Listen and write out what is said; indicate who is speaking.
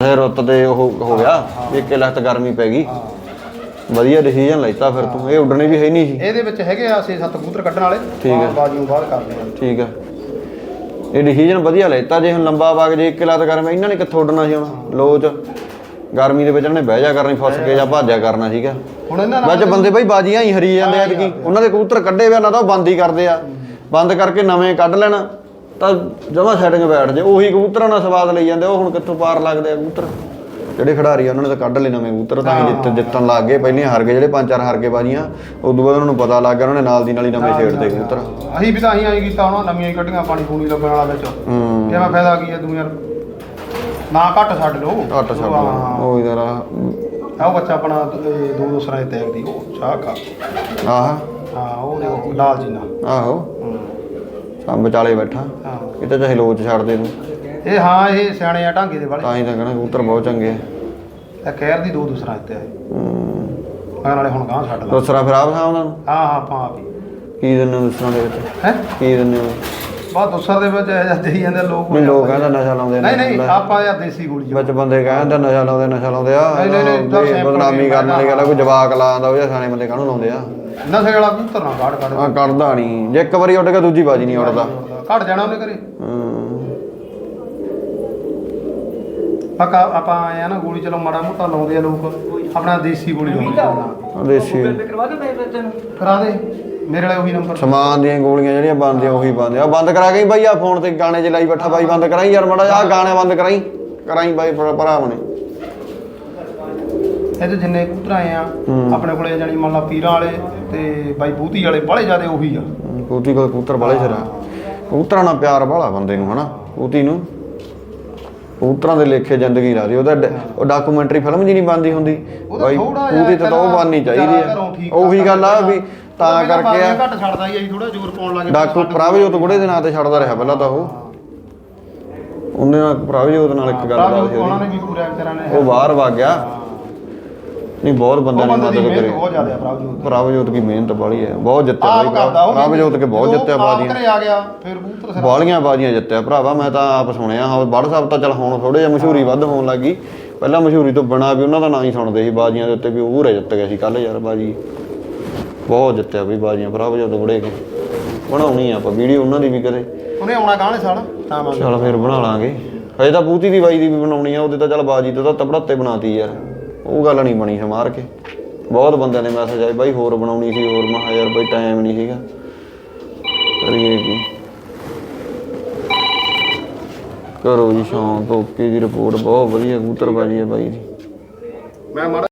Speaker 1: ਇਹ ਰੁੱਤ ਤੇ ਉਹ ਹੋ ਗਿਆ ਇੱਕ ਲੱਖ ਗਰਮੀ ਪੈ ਗਈ। ਵਧੀਆ ਡਿਸੀਜਨ ਲੈਤਾ ਫਿਰ ਤੂੰ। ਇਹ ਉੱਡਣੀ ਵੀ ਹੈ ਨਹੀਂ ਸੀ।
Speaker 2: ਇਹਦੇ ਵਿੱਚ ਹੈਗੇ ਆ 6-7 ਕਬੂਤਰ ਕੱਢਣ ਵਾਲੇ।
Speaker 1: ਠੀਕ ਹੈ।
Speaker 2: ਬਾਜੂ ਬਾਹਰ ਕਰਦੇ ਆ।
Speaker 1: ਠੀਕ ਆ ਇਹ ਡਿਸੀਜਨ ਵਧੀਆ ਲੈਤਾ ਜੇ ਹੁਣ ਲੰਬਾ ਵਗ ਜੇ ਇੱਕ ਲੱਖ ਗਰਮੀ ਇਹਨਾਂ ਨੇ ਕਿੱਥੋਂ ਉੱਡਣਾ ਸੀ ਹੁਣ? ਲੋਚ। ਗਰਮੀ ਦੇ ਵਿੱਚ ਇਹਨੇ ਬਹਿ ਜਾ ਕਰਨੀ ਫਸ ਕੇ ਜਾਂ ਭਾਜਿਆ ਕਰਨਾ ਸੀਗਾ
Speaker 2: ਹੁਣ ਇਹਨਾਂ ਨਾਲ
Speaker 1: ਵਿੱਚ ਬੰਦੇ ਬਈ ਬਾਜੀਆਂ ਹੀ ਹਰੀ ਜਾਂਦੇ ਆ ਐਤਕੀ। ਉਹਨਾਂ ਦੇ ਕਬੂਤਰ ਕੱਢੇ ਵੇ ਨਾ ਤਾਂ ਉਹ ਬੰਦ ਹੀ ਕਰਦੇ ਆ। ਬੰਦ ਕਰਕੇ ਨਵੇਂ ਕੱਢ ਲੈਣ। ਤਾਂ ਜਮਾ ਸੈਟਿੰਗ ਬੈਠ ਜੇ ਉਹੀ ਕਬੂਤਰਾਂ ਨਾਲ ਸਵਾਦ ਲਈ ਜਾਂਦੇ ਉਹ ਹੁਣ ਕਿੱਥੋਂ ਪਾਰ ਲੱਗਦੇ ਆ ਕਬੂਤਰ? ਜਿਹੜੇ ਖਿਡਾਰੀ ਆ ਉਹਨਾਂ ਨੇ ਤਾਂ ਕੱਢ ਲਏ ਨਵੇਂ ਕਬੂਤਰ ਤਾਂ ਹੀ ਜਿੱਤ ਜਿੱਤਣ ਲੱਗ ਗਏ। ਪਹਿਲੀਆਂ ਹਾਰ ਗਏ ਜਿਹੜੇ ਪੰਜ ਚਾਰ ਹਾਰ ਕੇ ਬਾਜੀਆਂ ਉਦੋਂ ਬਾਅਦ ਉਹਨਾਂ ਨੂੰ ਪਤਾ ਲੱਗ ਗਿਆ ਉਹਨਾਂ ਨੇ ਨਾਲ ਦੀ ਨਾਲ ਹੀ ਨਵੇਂ ਛੇੜਦੇ ਕਬੂਤਰ।
Speaker 2: ਅਸੀਂ ਵੀ ਤਾਂ ਅਸੀਂ ਆਈ ਕੀਤਾ ਉਹਨਾਂ ਨਵੀਆਂ ਹੀ ਕੱਢੀਆਂ ਪਾਣੀ ਪੂਣੀ ਲੱਗਣ ਵਾਲਾ ਵਿੱਚ। ਕਿਵੇਂ ਫਾਇਦਾ ਕੀ ਹੈ ਦੁਨੀਆ ਨਾ ਘੱਟ ਛੱਡ ਲਓ।
Speaker 1: ਘੱਟ ਛੱਡ
Speaker 2: ਹਾਂ।
Speaker 1: ਉਹ ਜਰਾ
Speaker 2: ਆਹ ਬੱਚਾ ਆਪਣਾ ਦੋ ਦੋ ਸਰਾਂ ਦੇ ਤੈਗ ਦੀ ਉਹ ਚਾਹ ਖਾ।
Speaker 1: ਆਹ।
Speaker 2: ਹਾਂ ਉਹ ਲਾਲ ਜੀ ਨਾਲ
Speaker 1: ਆਹੋ। ਸਭ ਵਿਚਾਲੇ ਬੈਠਾ।
Speaker 2: ਹਾਂ
Speaker 1: ਕਿਤੇ ਚਾਹੇ ਲੋਚ ਛੱਡ ਦੇ ਤੂੰ।
Speaker 2: ਇਹ ਹਾਂ ਇਹ ਸਿਆਣੇ ਆ ਢਾਂਗੇ ਦੇ ਵਾਲੇ।
Speaker 1: ਤਾਂ ਹੀ ਤਾਂ ਕਹਣਾ ਕਬੂਤਰ ਬਹੁਤ ਚੰਗੇ ਆ।
Speaker 2: ਇਹ ਕਹਿਰ ਦੀ ਦੋ ਦੋ ਸਰਾਂ ਦਿੱਤੇ ਆ।
Speaker 1: ਹੂੰ।
Speaker 2: ਮੈਂ ਨਾਲੇ ਹੁਣ ਗਾਂ ਛੱਡ ਲਾ।
Speaker 1: ਦੂਸਰਾ ਫਿਰ ਆਪ ਉਹਨਾਂ ਨੂੰ?
Speaker 2: ਹਾਂ ਹਾਂ ਆਪਾਂ ਆਪ ਹੀ।
Speaker 1: ਕੀ ਦਿੰਦੇ ਹੋ ਦੂਸਰਾ ਦੇ ਵਿੱਚ?
Speaker 2: ਹੈ?
Speaker 1: ਕੀ ਦਿੰਦੇ ਹੋ?
Speaker 2: ਬਾਤ ਦੂਸਰ ਦੇ ਵਿੱਚ ਇਹ ਦੇਈ ਜਾਂਦੇ ਲੋਕ
Speaker 1: ਨਹੀਂ ਲੋਕ ਕਹਿੰਦਾ ਨਸ਼ਾ ਲਾਉਂਦੇ
Speaker 2: ਨਹੀਂ ਨਹੀਂ। ਆਪਾਂ ਯਾਰ ਦੇਸੀ ਗੋਲੀ
Speaker 1: ਵਿੱਚ ਬੰਦੇ ਕਹਿੰਦੇ ਨਸ਼ਾ ਲਾਉਂਦੇ ਨਸ਼ਾ ਲਾਉਂਦੇ ਆ
Speaker 2: ਨਹੀਂ, ਨਹੀਂ,
Speaker 1: ਬਦਨਾਮੀ ਕਰਨ ਵਾਲੀ ਗੱਲ ਆ, ਕੋਈ ਜਵਾਕ ਲਾਉਂਦਾ ਉਹ ਜਾਂ ਸਿਆਣੇ ਬੰਦੇ ਕਾਹਨੂੰ ਲਾਉਂਦੇ ਆ?
Speaker 2: ਨਸ਼ੇ ਵਾਲਾ ਕਬੂਤਰ ਨਾ ਕਾੜ ਕਾੜ।
Speaker 1: ਆ ਕੱਢਦਾ ਨਹੀਂ। ਜੇ ਇੱਕ ਵਾਰੀ ਉੱਡ ਕੇ ਦੂਜੀ ਬਾਜੀ ਨਹੀਂ ਉੱਡਦਾ।
Speaker 2: ਘੜ ਜਾਣਾ ਉਹਨੇ ਘਰੇ।
Speaker 1: ਹੂੰ।
Speaker 2: ਪੱਕਾ ਆਪਾਂ ਆਏ ਆ ਨਾ ਗੋਲੀ ਚਲੋ ਮਾੜਾ ਮੋਟਾ ਲਾਉਂਦੇ ਆ ਲੋਕ। ਆਪਣਾ ਦੇਸੀ ਗੋਲੀ ਲਾਉਂਦੇ ਆ।
Speaker 1: ਦੇਸੀ।
Speaker 2: ਕਰਾ ਦੇ। ਮੇਰੇ ਵਾਲੇ ਉਹੀ ਨੰਬਰ
Speaker 1: ਸਮਾਨ ਦੀਆਂ ਗੋਲੀਆਂ ਜਿਹੜੀਆਂ ਬੰਦੀਆਂ ਉਹੀ ਬੰਦੇ ਆ ਬੰਦ ਕਰਾ ਕੇ ਬਾਈ ਆ ਫੋਨ ਤੇ ਗਾਣੇ ਚ ਲਾਈ ਬੈਠਾ ਬਾਈ ਬੰਦ ਕਰਾਈ ਯਾਰ ਮੜਾ ਆ ਗਾਣੇ ਬੰਦ ਕਰਾਈ। ਕਰਾਈ ਬਾਈ ਭਰਾ ਬਣੇ
Speaker 2: ਇਹ ਤੇ ਜਿੰਨੇ ਕਬੂਤਰ ਆਏ ਆ। ਆਪਣੇ ਕੋਲੇ ਜਾਨੀ ਮੰਨ ਲਾ ਪੀਰਾਂ ਵਾਲੇ ਤੇ ਬਾਈ ਬੂਤੀ ਵਾਲੇ ਬੜੇ ਜਿਆਦੇ ਉਹੀ ਆ।
Speaker 1: ਕੂਤੀ ਕੋਲ ਕਬੂਤਰ ਬਾਲੇ ਸਿਰਾ। ਕਬੂਤਰਾਂ ਨਾਲ ਪਿਆਰ ਬਾਲਾ ਬੰਦੇ ਨੂੰ ਹਨਾ? ਕੂਤੀ ਨੂੰ। ਕਬੂਤਰਾਂ ਦੇ ਲੇਖੇ ਜ਼ਿੰਦਗੀ ਲਾ ਦੀ। ਉਹਦਾ ਉਹ ਡਾਕੂਮੈਂਟਰੀ ਫਿਲਮ ਜੀ ਨਹੀਂ ਬਣਦੀ ਹੁੰਦੀ।
Speaker 2: ਉਹਦਾ
Speaker 1: ਬਾਈ ਕੂਤੀ ਤਾਂ ਉਹ ਬਣਨੀ ਚਾਹੀਦੀ ਆ ਉਹੀ ਗੱਲ ਆ ਵੀ ਤਾਂ
Speaker 2: ਪਹਿਲਾਂ
Speaker 1: ਕਰਕੇ ਆ।
Speaker 2: ਬਾਜ਼ੀਆਂ ਘੱਟ ਛੱਡਦਾ ਹੀ ਅਸੀਂ ਥੋੜਾ ਜ਼ੋਰ ਪਾਉਣ ਲੱਗੇ
Speaker 1: ਡਾਕੂ ਪ੍ਰਭਜੋਤ ਬੁੜੇ ਦੇ ਨਾਂ ਤੇ ਛੱਡਦਾ ਰਿਹਾ ਪਹਿਲਾਂ ਤਾਂ ਉਹ। ਉਹਨੇ ਨਾਲ ਪ੍ਰਭਜੋਤ ਨਾਲ ਇੱਕ ਗੱਲ ਬਾਤ ਸੀ
Speaker 2: ਉਹਨਾਂ ਨੇ
Speaker 1: ਉਹਦੀ
Speaker 2: ਵੀ ਪੂਰਾ ਵਿਚਾਰਾਂ ਨੇ।
Speaker 1: ਉਹ ਬਾਹਰ ਵਗ ਗਿਆ। ਨਹੀਂ ਬਹੁਤ ਬੰਦਿਆਂ ਨੇ
Speaker 2: ਬੰਦੇ ਦੀ
Speaker 1: ਮਦਦ
Speaker 2: ਮਿਹਨਤ
Speaker 1: ਕਰੀ।
Speaker 2: ਬਹੁਤ ਜ਼ਿਆਦਾ ਪ੍ਰਭਜੋਤ
Speaker 1: ਪ੍ਰਭਜੋਤ ਦੀ। ਮਿਹਨਤ ਬਾਲੀ ਹੈ। ਬਹੁਤ ਜਿੱਤਿਆ
Speaker 2: ਆਪ
Speaker 1: ਬਾਈ
Speaker 2: ਕਰਦਾ ਉਹ
Speaker 1: ਪ੍ਰਭਜੋਤ ਕੇ ਬਹੁਤ
Speaker 2: ਜਦੋਂ
Speaker 1: ਜਿੱਤਿਆ
Speaker 2: ਆਪ ਘਰੇ ਆ ਗਿਆ ਫਿਰ ਕਬੂਤਰ ਸਿਰ
Speaker 1: ਬਾਲੀਆਂ ਬਾਜ਼ੀਆਂ ਜਿੱਤਿਆ। ਭਰਾਵਾ ਮੈਂ ਤਾਂ ਆਪ ਸੁਣਿਆ ਹਾਂ ਬੜ ਸਾਹਿਬ ਤਾਂ ਚਲ ਹੁਣ ਥੋੜੇ ਜਿਹਾ ਮਸ਼ਹੂਰੀ ਵੱਧ ਹੋਣ ਲੱਗੀ ਪਹਿਲਾਂ ਮਸ਼ਹੂਰੀ ਤੋਂ ਬਿਨਾਂ ਵੀ ਉਹਨਾਂ ਦਾ ਨਾਂ ਹੀ ਸੁਣਦੇ ਸੀ ਬਾਜ਼ੀਆਂ ਦੇ ਉੱਤੇ ਵੀ ਉਹ ਰੇ ਜਿੱਤ ਗਿਆ ਸੀ। ਕੱਲ ਯਾਰ ਬਾਜੀ। ਬਹੁਤ ਜਿੱਤਿਆ ਬਈ ਬਾਜ਼ੀਆਂ ਜਦੋਂ ਬੜੇ ਕੇ ਬਣਾਉਣੀ ਆ ਆਪਾਂ ਵੀਡੀਓ ਉਹਨਾਂ ਦੀ ਵੀ ਕਦੇ
Speaker 2: ਉਹਨੇ ਆਉਣਾ ਗਾਣੇ ਸਾਲ? ਤਾਂ ਮੰਨ
Speaker 1: ਚਲ ਫਿਰ ਬਣਾ ਲਾਂਗੇ। ਹਜੇ ਤਾਂ ਬੂਤੀ ਦੀ ਬਾਈ ਦੀ ਵੀ ਬਣਾਉਣੀ ਆ ਉਹਦੇ ਤਾਂ ਚਲ ਬਾਜੀ ਤੇ ਤਾਂ ਤਬੜਾਤੇ ਬਣਾਤੀ ਯਾਰ। ਉਹ ਗੱਲ ਨਹੀਂ ਬਣੀ ਸਮਾਰ ਕੇ। ਬਹੁਤ ਬੰਦਿਆਂ ਨੇ ਮੈਸੇਜ ਆਏ ਬਾਈ ਹੋਰ ਬਣਾਉਣੀ ਸੀ ਹੋਰ ਮਹਾ ਯਾਰ ਬਾਈ ਟਾਈਮ ਨਹੀਂ ਸੀਗਾ। ਕਰੀਏ ਕੀ? ਕਰੋ ਜੀ ਸ਼ੌਂਕ ਓਕੇ ਦੀ ਰਿਪੋਰਟ ਬਹੁਤ ਵਧੀਆ ਕਬੂਤਰਬਾਜੀ ਹੈ ਬਾਈ ਦੀ।
Speaker 2: ਮੈਂ ਮਾੜਾ